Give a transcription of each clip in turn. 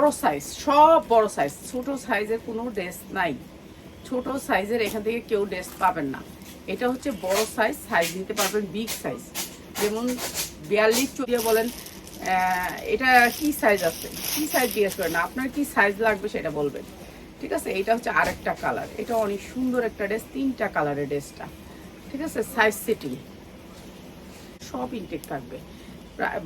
বড় সাইজ সব বড় সাইজ ছোট সাইজের কোনো ড্রেস নাই। ছোট সাইজের এখান থেকে কেউ ড্রেস পাবেন না। এটা হচ্ছে বড় সাইজ সাইজ নিতে পারবেন বিগ সাইজ যেমন বিয়াল্লিশ চুরিয়ে বলেন এটা কি সাইজ আছে? কি সাইজ জিজ্ঞেস করেন আপনার কি সাইজ লাগবে সেটা বলবেন। ঠিক আছে? এটা হচ্ছে আরেকটা কালার এটা অনেক সুন্দর একটা ড্রেস তিনটা কালারের ড্রেসটা ঠিক আছে? সাইজ সেটিং সব ইনটেক থাকবে।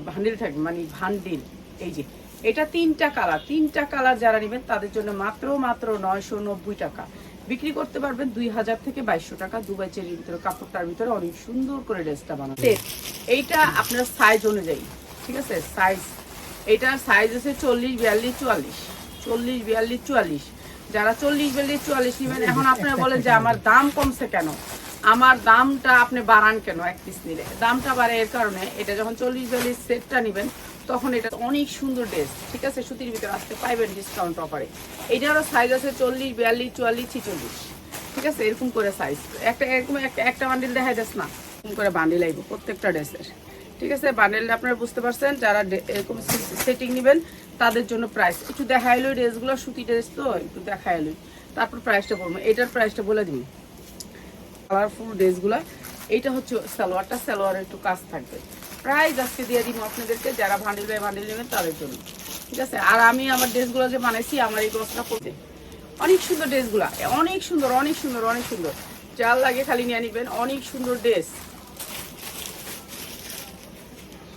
ভান্ডিল থাকবে মানে ভান্ডিল। এই যে এটা তিনটা কালার। তিনটা কালার যারা নেবেন, তাদের জন্য মাত্র মাত্র নয়শো নব্বই টাকা। বিক্রি করতে পারবেন দুই হাজার থেকে বাইশশো টাকা। দুবাই চেরির ভিতরে, কাপড়টার ভিতরে অনেক সুন্দর করে ড্রেসটা বানাতে এইটা আপনার সাইজ অনুযায়ী, ঠিক আছে? সাইজ এটার সাইজ আছে চল্লিশ বিয়াল্লিশ, চুয়াল্লিশ। চল্লিশ বিয়াল্লিশ, চুয়াল্লিশ। যারা চল্লিশ বিয়াল্লিশ, চুয়াল্লিশ নেবেন, এখন আপনারা বলেন যে আমার দাম কমছে কেন? আমার দামটা আপনি বাড়ান কেন এক পিস নিলে? দামটা বাড়ে এর কারণে, এটা যখন চল্লিশ বিয়াল্লিশ সেটটা নেবেন তখন এটা অনেক সুন্দর ড্রেস ঠিক আছে? সুতির ভিতরে আসতে পাইবেন ডিসকাউন্ট অফারে এটারও সাইজ আছে চল্লিশ, বিয়াল্লিশ, চুয়াল্লিশ, ছিচল্লিশ, ঠিক আছে? এরকম করে সাইজ একটা, এরকম একটা একটা বান্ডিল দেখাই যাস না। এরকম করে বান্ডিল আইব প্রত্যেকটা ড্রেসের ঠিক আছে? বান্ডেলটা আপনারা বুঝতে পারছেন, যারা এরকম সেটিং নেবেন, তাদের জন্য প্রাইস একটু দেখাইলো ড্রেসগুলো সুতি ড্রেস তো, একটু দেখাইলো তারপর প্রাইসটা বলব। এটার প্রাইসটা বলে দিন। কালারফুল ড্রেসগুলো এইটা হচ্ছে সালোয়ারটা, সালোয়ারের একটু কাজ থাকবে। প্রাইস আজকে দিয়ে দিব আপনাদেরকে, যারা ভান্ডিল বাই ভান্ডিল নেবেন তাদের জন্য। ঠিক আছে? আর আমি আমার ড্রেসগুলো যে বানাইছি, আমার এই গছটা করতে অনেক সুন্দর ড্রেসগুলা। অনেক সুন্দর অনেক সুন্দর অনেক সুন্দর। যার লাগে খালি নিয়ে নিবেন, অনেক সুন্দর ড্রেস।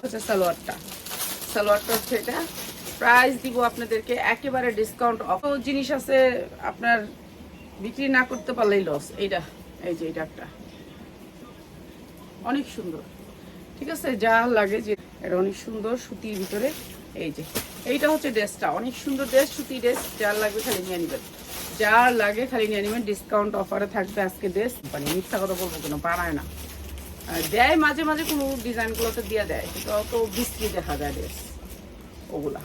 হচ্ছে সালোয়ারটা। সালোয়ারটা হচ্ছে এটা। প্রাইস দিব আপনাদেরকে একেবারে ডিসকাউন্ট অফ। জিনিস আছে আপনার বিক্রি না করতে পারলেই লস এইটা, এই যে এটা একটা অনেক সুন্দর। ঠিক আছে? যা লাগে যে এটা অনেক সুন্দর সুতির ভিতরে। এই যে, এইটা হচ্ছে ড্রেসটা। অনেক সুন্দর ড্রেস, সুতি ড্রেস। যার লাগবে খালি নিয়ে নেবেন যার লাগে খালি নিয়ে নেবেন ডিসকাউন্ট অফারে থাকবে আজকে ড্রেস। মানে মিথ্যা কথা বলব কেন, বানায় না। দেয় মাঝে মাঝে কোনো ডিজাইনগুলোতে দিয়ে দেয়। সেটা অত বিক্রি দেখা যায় ড্রেস, ওগুলা।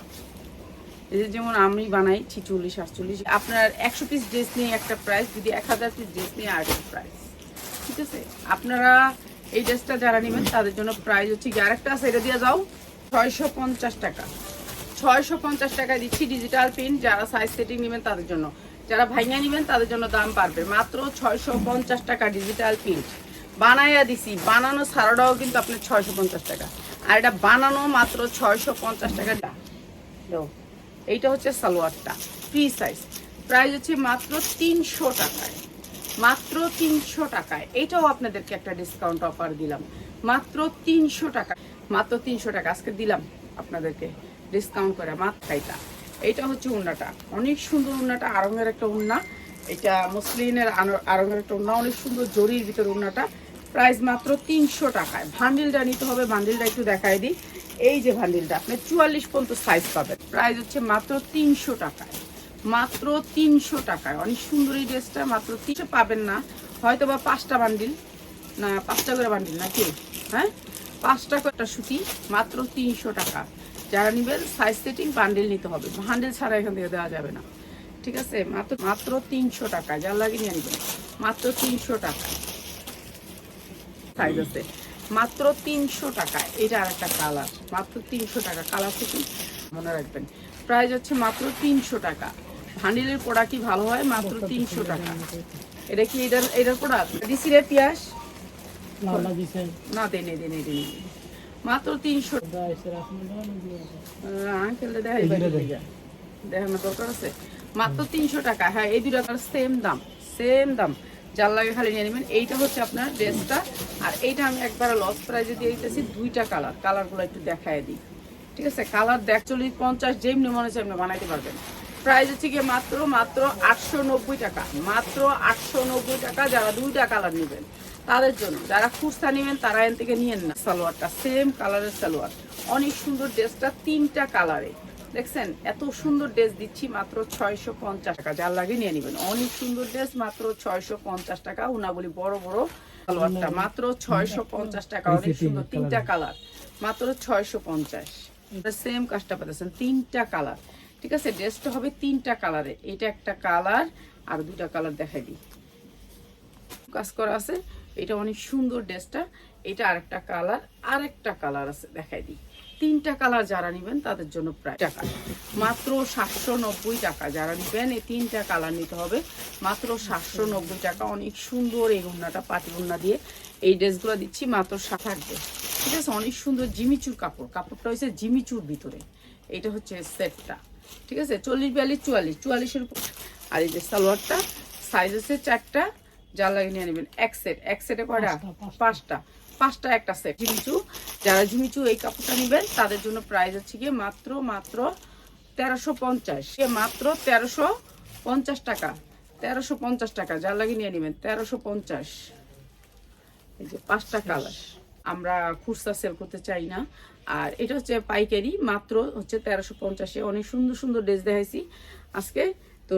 এই যেমন আমি বানাই ছিচল্লিশ আটচল্লিশ আপনার একশো পিস ড্রেস নিয়ে একটা প্রাইস যদি এক হাজার পিস ড্রেস নিয়ে আরেকটা প্রাইস ঠিক আছে? আপনারা এই ড্রেসটা যারা নেবেন, তাদের জন্য প্রাইস হচ্ছে কি আরেকটা আছে, এটা দিয়ে যাও, ছয়শো পঞ্চাশ টাকা। ছয়শো পঞ্চাশ টাকা দিচ্ছি ডিজিটাল প্রিন্ট যারা সাইজ সেটিং নেবেন তাদের জন্য। যারা ভাইঙা নেবেন, তাদের জন্য দাম বাড়বে মাত্র ছয়শো পঞ্চাশ টাকা ডিজিটাল প্রিন্ট বানাইয়া দিছি, বানানো সারাটাও কিন্তু আপনার ছয়শো পঞ্চাশ টাকা। আর এটা বানানো মাত্র ছয়শো পঞ্চাশ টাকা। এইটা হচ্ছে সালোয়ারটা ফ্রি সাইজ প্রাইস হচ্ছে মাত্র তিনশো টাকায়। মাত্র তিনশো টাকায়। এটাও আপনাদেরকে একটা ডিসকাউন্ট অফার দিলাম। মাত্র তিনশো টাকা। মাত্র তিনশো টাকা। আজকে দিলাম আপনাদেরকে ডিসকাউন্ট করে মাত্র এটা হচ্ছে উন্নাটা। অনেক সুন্দর উন্নাটা, আরঙের একটা উন্না। এটা মুসলিনের আরঙের একটা উন্না। অনেক সুন্দর জরির ভিতর উন্নাটা। প্রাইস মাত্র তিনশো টাকায়। ভান্ডিলটা নিতে হবে। ভান্ডিলটা একটু দেখাই দিই। এই যে ভান্ডিলটা, আপনি চুয়াল্লিশ পর্যন্ত সাইজ পাবেন। প্রাইস হচ্ছে মাত্র তিনশো টাকায়। মাত্র তিনশো টাকায়। অনেক সুন্দর এই ড্রেসটা, মাত্র তিনশো পাবেন না। হয়তো বা পাঁচটা বান্ডিল। না, পাঁচটা করে বান্ডিল নাকি? হ্যাঁ? পাঁচটা করে সুতি, মাত্র তিনশো টাকা। যারা নেবেন সাইজ সেটিং বান্ডিল নিতে হবে। বান্ডিল ছাড়া এখান থেকে দেওয়া যাবে না। ঠিক আছে? মাত্র মাত্র তিনশো টাকা। যার লাগে নিয়ে নেবেন। মাত্র তিনশো টাকা। সাইজ আছে। মাত্র তিনশো টাকা। এটা আর একটা কালার মাত্র তিনশো টাকা। কালার থেকে মনে রাখবেন। প্রাইস হচ্ছে মাত্র তিনশো টাকা। ভান্ডিলের পোড়া কি ভালো হয়? মাত্র তিনশো টাকা। এটা কি এটার এটার পোড়া? দিছি রে পিয়াস না দেনে দেনে দেনে মাত্র তিনশো আঙ্কেল দেখাই দরকার আছে? মাত্র তিনশো টাকা। হ্যাঁ এই দুটো সেম দাম। সেম দাম। যার লাগে খালি নিয়ে নেবেন। এইটা হচ্ছে আপনার ড্রেসটা আর এইটা আমি একবার লস প্রাইজে দিয়ে দিতেছি দুইটা কালার কালারগুলো একটু দেখায় দিই। ঠিক আছে? কালার দেখ চল্লিশ পঞ্চাশ যেমনি মনে হচ্ছে আপনি বানাইতে পারবেন। প্রাইস হচ্ছে গিয়ে মাত্র মাত্র আটশো নব্বই টাকা। মাত্র আটশো নব্বই টাকা যারা দুইটা কালার নেবেন তাদের জন্য। যারা খুচরা নেবেন তারা এন থেকে নিয়েন না সালোয়ারটা। সেম কালারের সালোয়ার। অনেক সুন্দর ড্রেসটা তিনটা কালারে দেখছেন? এত সুন্দর ড্রেস দিচ্ছি মাত্র ছয়শো পঞ্চাশ টাকা। যার লাগে নিয়ে নেবেন। অনেক সুন্দর ড্রেস মাত্র ছয়শো পঞ্চাশ টাকা। উনাবলি বড় বড় সালোয়ারটা মাত্র ছয়শো পঞ্চাশ টাকা। অনেক সুন্দর তিনটা কালার মাত্র ছয়শো পঞ্চাশ। সেম কাজটা পাচ্ছেন তিনটা কালার ঠিক আছে ড্রেসটা হবে তিনটা কালারে এটা একটা কালার আর দুটা কালার দেখাই দিই। কাজ করা আছে, এটা অনেক সুন্দর ড্রেসটা এটা আরেকটা কালার আরেকটা কালার আছে, দেখাই দিই। তিনটা কালার যারা নেবেন, তাদের জন্য প্রায় টাকা। মাত্র সাতশো নব্বই টাকা যারা নেবেন, এই তিনটা কালার নিতে হবে। মাত্র সাতশো নব্বই টাকা, অনেক সুন্দর এই উন্নাটা পাটি উন্না দিয়ে এই ড্রেসগুলো দিচ্ছি, মাত্র সাত থাকবে। ঠিক আছে, অনেক সুন্দর জিমিচুর কাপড়। কাপড়টা হয়েছে জিমিচুর ভিতরে। এটা হচ্ছে সেটটা ঠিক আছে? চল্লিশ বিয়াল্লিশ চুয়াল্লিশ। চুয়াল্লিশের উপর আর এই যে সালোয়ারটা সাইজ আছে চারটা যা লাগে নিয়ে নেবেন। এক সেট এক সেটে কয়টা? পাঁচটা, পাঁচটা। পাঁচটা। পাঁচটা একটা সেট ঝিমিচু যারা ঝিমিচু এই কাপড়টা নেবেন তাদের জন্য প্রাইস হচ্ছে গিয়ে মাত্র মাত্র তেরোশো পঞ্চাশ। সে মাত্র তেরোশো পঞ্চাশ টাকা। তেরোশো পঞ্চাশ টাকা যা লাগে নিয়ে নেবেন। তেরোশো পঞ্চাশ। এই যে পাঁচটা কালার আমরা খুচরা সেল করতে চাই না। আর এটা হচ্ছে পাইকারি, মাত্র হচ্ছে তেরোশো পঞ্চাশে। অনেক সুন্দর সুন্দর ড্রেস দেখাইছি। আজকে তো